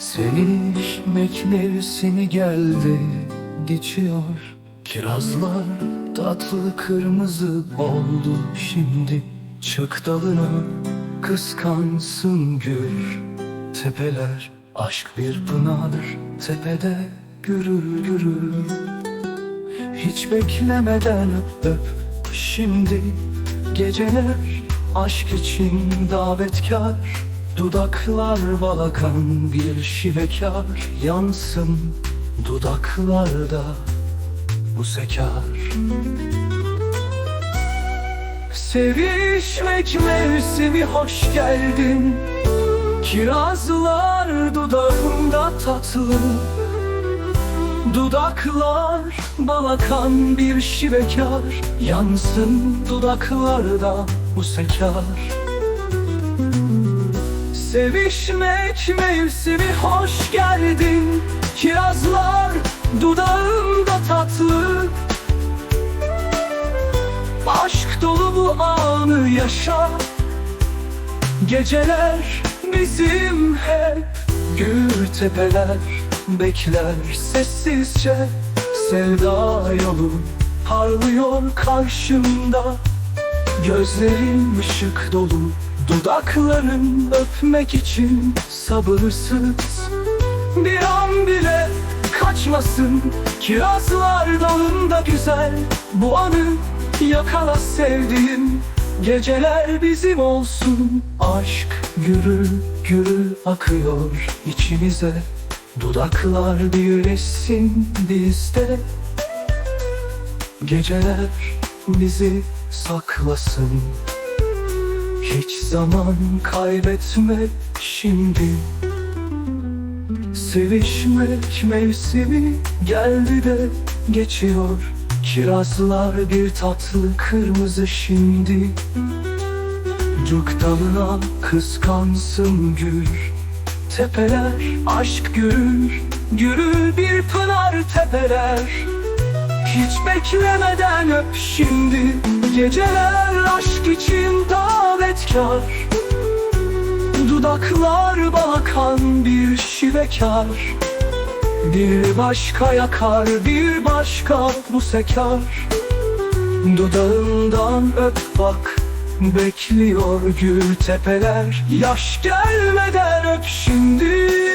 Sevişmek mevsimi geldi geçiyor. Kirazlar tatlı kırmızı oldu şimdi. Çık dalına kıskansın gül. Tepeler aşk bir pınar. Tepede gürül gürül. Hiç beklemeden öp şimdi. Geceler aşk için davetkar Dudaklar balakan bir şivekar Yansın dudaklarda bu sekar. Sevişmek mevsimi hoş geldin. Kirazlar dudağında tatlı. Dudaklar balakan bir şivekar Yansın dudaklarda bu sekar Sevişmek mevsimi hoş geldin. Kirazlar dudağında tatlı. Aşk dolu bu anı yaşa. Geceler bizim hep Gür tepeler. Bekler sessizce Sevda yolu. Parlıyor karşımda. Gözlerim ışık dolu Dudakların öpmek için sabırsız. Bir an bile kaçmasın Kirazlar dalında güzel Bu anı yakala sevdiğim. Geceler bizim olsun Aşk gürül gürül akıyor içimize. Dudaklar birleşsin bizde. Geceler bizi saklasın Hiç zaman kaybetme şimdi. Sevişmek mevsimi geldi de geçiyor. Kirazlar bir tatlı kırmızı şimdi. Cuk dalına kıskansın gül. Tepeler aşk gürür Gürül bir pınar tepeler. Hiç beklemeden öp şimdi. Geceler aşk için davetkar Dudaklar bakan bir şivekar. Bir başka yakar bir başka bu sekar Dudağından öp bak Bekliyor gül tepeler. Yaş gelmeden öp şimdi